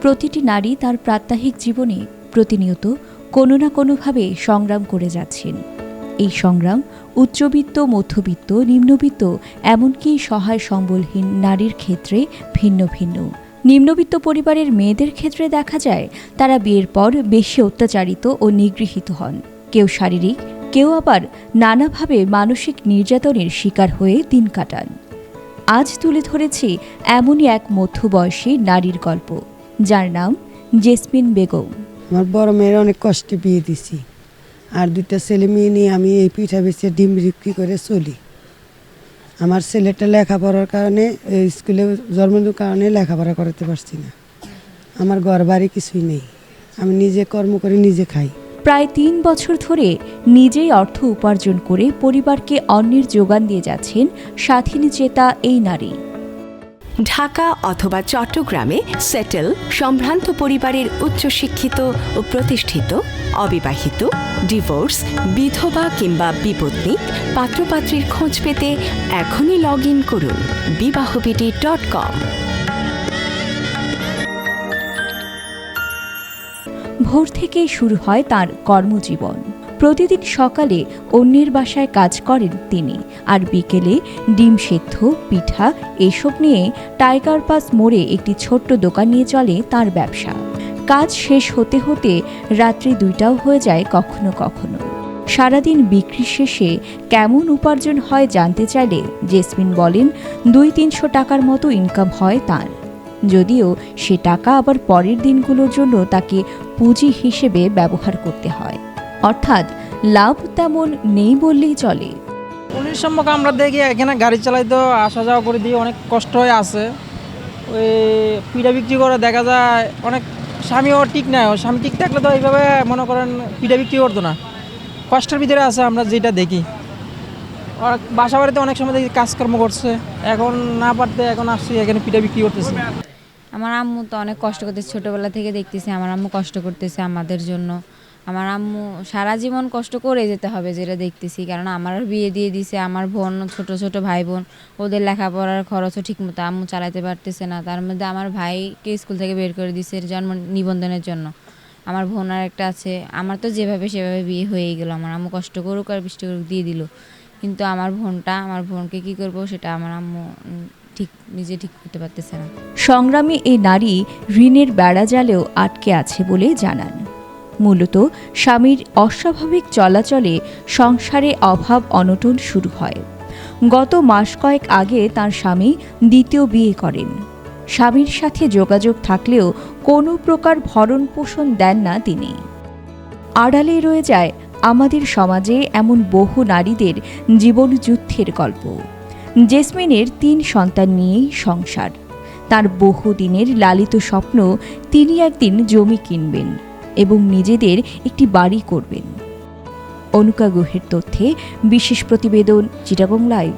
প্রতিটি নারী তার প্রাত্যহিক জীবনে প্রতিনিয়ত কোনো না কোনোভাবে সংগ্রাম করে যাচ্ছেন। এই সংগ্রাম উচ্চবিত্ত, মধ্যবিত্ত, নিম্নবিত্ত, এমনকি সহায় সম্বলহীন নারীর ক্ষেত্রে ভিন্ন ভিন্ন। নিম্নবিত্ত পরিবারের মেয়েদের ক্ষেত্রে দেখা যায়, তারা বিয়ের পর বেশি অত্যাচারিত ও নিগৃহীত হন। কেউ শারীরিক, কেউ আবার নানাভাবে মানসিক নির্যাতনের শিকার হয়ে দিন কাটান। আজ তুলে ধরেছি এমনই এক মধ্যবয়সী নারীর গল্প। যার নাম জেসমিন বেগম। আমার বড় মেয়ের অনেক কষ্টে বিয়ে দিছি। আর দুইটা ছেলে মেয়ে নিয়ে আমি এই পিঠা বেচে ডিম বিক্রি করে চলি। আমার ছেলেটা লেখাপড়ার কারণে স্কুলে জন্মের কারণে লেখাপড়া করাতে পারছি না। আমার ঘর বাড়ি কিছুই নেই। আমি নিজে কর্ম করে নিজে খাই। প্রায় তিন বছর ধরে নিজেই অর্থ উপার্জন করে পরিবারকে অন্যের যোগান দিয়ে যাচ্ছেন স্বাধীন চেতা এই নারী। ঢাকা অথবা চট্টগ্রামে সেটেল, সম্ভ্রান্ত পরিবারের উচ্চশিক্ষিত ও প্রতিষ্ঠিত, অবিবাহিত, ডিভোর্স, বিধবা কিংবা বিপত্নিক পাত্রপাত্রীর খোঁজ পেতে এখনই লগ ইন করুন বিবাহবিডি ডট কম। ভোর থেকেই শুরু হয় তার কর্মজীবন। প্রতিদিন সকালে অন্যের বাসায় কাজ করেন তিনি, আর বিকেলে ডিম সেদ্ধ, পিঠা এসব নিয়ে টাইগার পাস মোড়ে একটি ছোট্ট দোকান নিয়ে চলে তার ব্যবসা। কাজ শেষ হতে হতে রাত্রি দুইটাও হয়ে যায় কখনো কখনো। সারাদিন বিক্রি শেষে কেমন উপার্জন হয় জানতে চাইলে জেসমিন বলেন দুই তিনশো টাকার মতো ইনকাম হয় তার। যদিও সে টাকা আবার পরের দিনগুলোর জন্য তাকে পুঁজি হিসেবে ব্যবহার করতে হয়। অর্থাৎ লাভ তেমন নেই বললেই চলে। পুলিশ সম্পর্কে আমরা দেখি এখানে গাড়ি চালাইতে আসা যাওয়া করে দিয়ে অনেক কষ্ট হয়ে আছে। ওই পিঠা বিক্রি করে দেখা যায় অনেক স্বামীও ঠিক নাই। ও স্বামী ঠিক থাকলে তো এইভাবে মনে করেন পিঠা বিক্রি করতো না। কষ্টের ভিতরে আছে আমরা যেটা দেখি। আর বাসা বাড়িতে অনেক সময় দেখি কাজকর্ম করছে। এখন না পারতে এখন আসছি এখানে পিঠা বিক্রি করতেছে। আমার আম্মু তো অনেক কষ্ট করতেছে। ছোটোবেলা থেকে দেখতেছি আমার আম্মু কষ্ট করতেছে আমাদের জন্য। আমার আম্মু সারা জীবন কষ্ট করে যেতে হবে যেটা দেখতেছি কারণ আমার বিয়ে দিয়ে দিছে, আমার বোন, ছোট ছোট ভাই বোন, ওদের লেখাপড়ার খরচও ঠিকমতো আম্মু চালাতে পারতেছে না। তার মধ্যে আমার ভাইকে স্কুল থেকে বের করে দিছে জন্ম নিবন্ধনের জন্য। আমার বোন আর একটা আছে, আমার তো যেভাবে সেভাবে বিয়ে হয়েই গেলো, আমার আম্মু কষ্ট করুক আর বৃষ্টি করুক দিয়ে দিল। কিন্তু আমার বোনটা, আমার বোনকে কি করব সেটা আমার আম্মু ঠিক, নিজে ঠিক করতে পারতেছে না। সংগ্রামী এই নারী ঋণের বেড়া জালেও আটকে আছে বলে জানান। মূলত স্বামীর অস্বাভাবিক চলাচলে সংসারে অভাব অনটন শুরু হয়। গত মাস কয়েক আগে তার স্বামী দ্বিতীয় বিয়ে করেন। স্বামীর সাথে যোগাযোগ থাকলেও কোনো প্রকার ভরণ পোষণ দেন না তিনি। আড়ালে রয়ে যায় আমাদের সমাজে এমন বহু নারীদের জীবন যুদ্ধের গল্প। জেসমিনের তিন সন্তান নিয়েই সংসার। তার বহুদিনের লালিত স্বপ্ন তিনি একদিন জমি কিনবেন। এবং নিজেদের একটি বাড়ি করবেন। অনুকা গুহের তথ্যে বিশেষ প্রতিবেদন চিটাবং লাইভ।